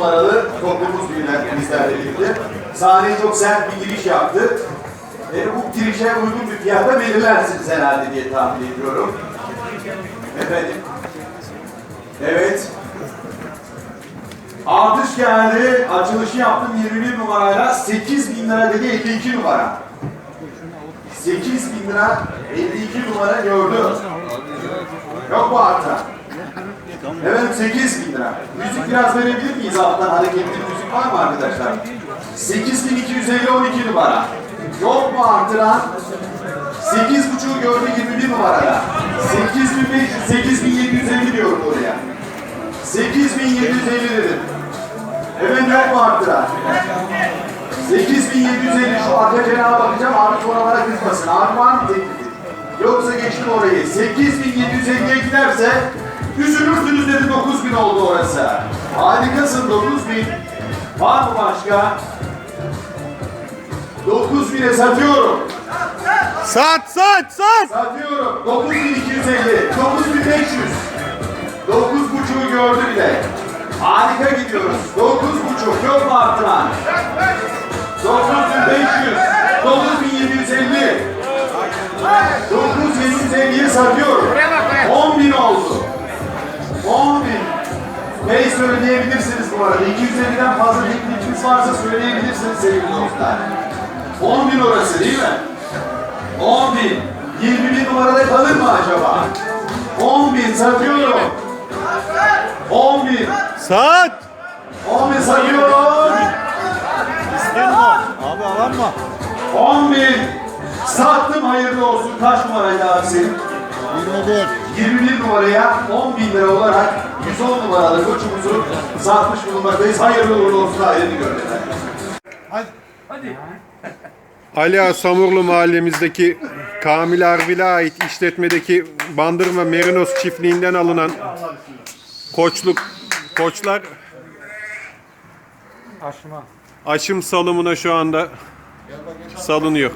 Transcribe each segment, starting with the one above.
numaralı toplumumuz bizler- bizlerle birlikte. Sahneye çok sert bir giriş yaptı. E, bu girişe uygun bir fiyata belirlersiniz herhalde diye tahmin ediyorum. Efendim. Evet. Artış geldi. Açılışı yaptım 21 numarayla. 8 bin lira dedi 52 numara. 8 bin lira 52 numara gördüm. Yok mu artan? Efendim 8 bin lira. Müzik biraz verebilir miyiz alttan hareketli müzik var mı arkadaşlar? 8250 12 numara. Yok mu artıran? 8.5'u gördü 21 numarada. 8500 8750 diyorum oraya. 8750 dedim. Efendim yok mu arttıran? 8750 şu arka cenaha bakacağım artık oralara kızmasın. Abi var mı? Yoksa geçtim orayı. 8750'ye giderse üzülürsünüz dedi 9000 oldu orası. Harikasın 9000. Var mı başka? 9000'e satıyorum. Sat sat sat. Satıyorum. 9250. 9500. 9.5'u gördü bile. Harika gidiyoruz. 9.5 yok mu arttıran? 9500. 9750. 9750'ye satıyorum. Söyleyebilirsiniz bu arada. 250'den fazla teklifiniz varsa söyleyebilirsiniz sevgili dostlar. 10.000 orası değil mi? 10 bin. 20 bin numarada kalır mı acaba? 10 bin satıyorum. 10 bin. Sat. 10 bin satıyorum. İsterim o. Abi alan mı? 10 bin. Sattım hayırlı olsun. Kaç numaraydı abi senin? 21. 21 numaraya 10 bin lira olarak 110 numaralı koçumuzu satmış bulunmaktayız. Hayırlı uğurlu olsun. Hayırlı görün efendim. Ali Ağa Samurlu mahallemizdeki Kamil Arbil'e ait işletmedeki Bandırma Merinos çiftliğinden alınan koçluk koçlar aşım salımına şu anda salınıyor.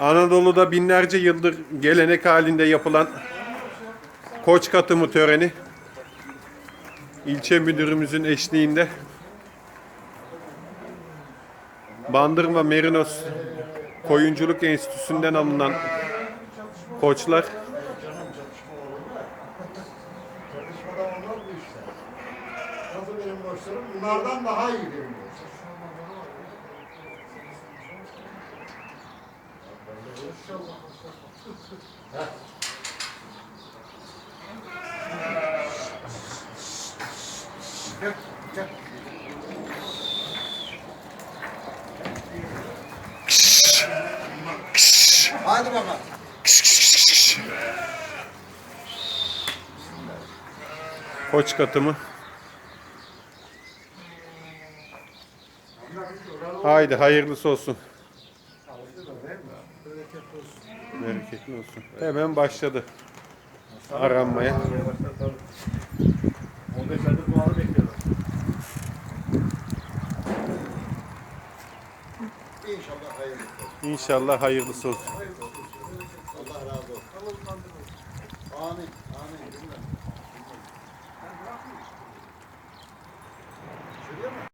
Anadolu'da binlerce yıldır gelenek halinde yapılan koç katımı töreni ilçe müdürümüzün eşliğinde Bandırma Merinos Koyunculuk Enstitüsü'nden alınan koçlar? Bunlardan daha iyi borçlarım. Hadi baba. koç katımı. Haydi hayırlısı olsun. Bereketli olsun. Bereketli olsun. Hemen başladı aranmaya. İnşallah hayırlısı olsun. İnşallah hayırlısı olsun. Allah razı olsun. Amin. Amin. Şuraya mı?